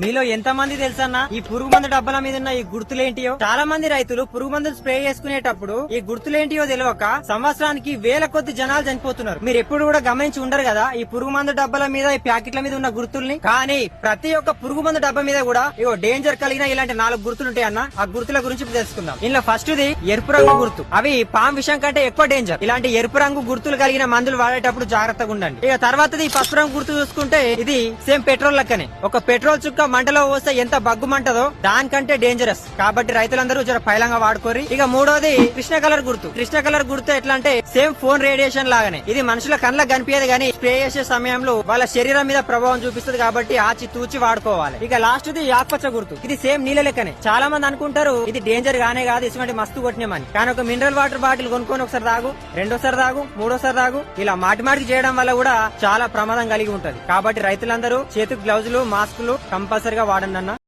మీలో ఎంత మంది తెలుసన్నా? ఈ పురుగు మందు డబ్బాల మీద ఉన్న ఈ గుర్తులేంటియో? చాలా మంది రైతులు పురుగు మందులు స్ప్రే చేసుకునేటప్పుడు ఈ గుర్తులేంటియో తెలియక సంవత్సరానికి వేల కొద్ది జనాలు చనిపోతున్నారు. మీరు ఎప్పుడు కూడా గమనించి ఉండరు కదా ఈ పురుగు మందు డబ్బాల మీద ఈ ప్యాకెట్ల మీద ఉన్న గుర్తుల్ని? కానీ ప్రతి ఒక్క పురుగు మందు డబ్బా మీద కూడా ఇగో డేంజర్ కలిగిన ఇలాంటి నాలుగు గుర్తులు ఉంటాయి అన్న ఆ గుర్తుల గురించి తెలుసుకుందాం. ఇందులో ఫస్ట్ ది ఎరుపు రంగు గుర్తు. అవి పామ్ విషయం కంటే ఎక్కువ డేంజర్. ఇలాంటి ఎరుపు రంగు గుర్తులు కలిగిన మందులు వాడేటప్పుడు జాగ్రత్తగా ఉండండి. ఇక తర్వాతది పసుపు రంగు గుర్తు చూసుకుంటే ఇది సేమ్ పెట్రోల్ లెక్కనే. ఒక పెట్రోల్ చుక్క మంటలో పోస్తే ఎంత బగ్గు మంటదో దానికంటే డేంజరస్ కాబట్టి రైతులందరూ జర పైలంగా వాడుకోరి ఇక మూడోది కృష్ణ కలర్ గుర్తు. కృష్ణ కలర్ గుర్తు ఎట్లా అంటే సేమ్ ఫోన్ రేడియేషన్ లాగానే. ఇది మనుషుల కళ్ళకు కనిపించదు కానీ స్ప్రే చేసే సమయంలో వాళ్ళ శరీరం మీద ప్రభావం చూపిస్తుంది కాబట్టి ఆచి తూచి వాడుకోవాలి. ఇక లాస్ట్ ది ఆకుపచ్చ గుర్తు. ఇది సేమ్ నీళ్ళ లెక్కనే. చాలా మంది అనుకుంటారు ఇది డేంజర్ గానే కాదు ఇటువంటి మస్తు కొట్టినామని. కానీ ఒక మినరల్ వాటర్ బాటిల్ కొనుక్కొని ఒకసారి తాగు రెండోసారి తాగు మూడోసారి తాగు. ఇలా మాటి మాటికి చేయడం వల్ల కూడా చాలా ప్రమాదం కలిగి ఉంటది. కాబట్టి రైతులందరూ చేతికి గ్లౌజులు మాస్కులు కంపల్సరీగా వాడండి అన్న.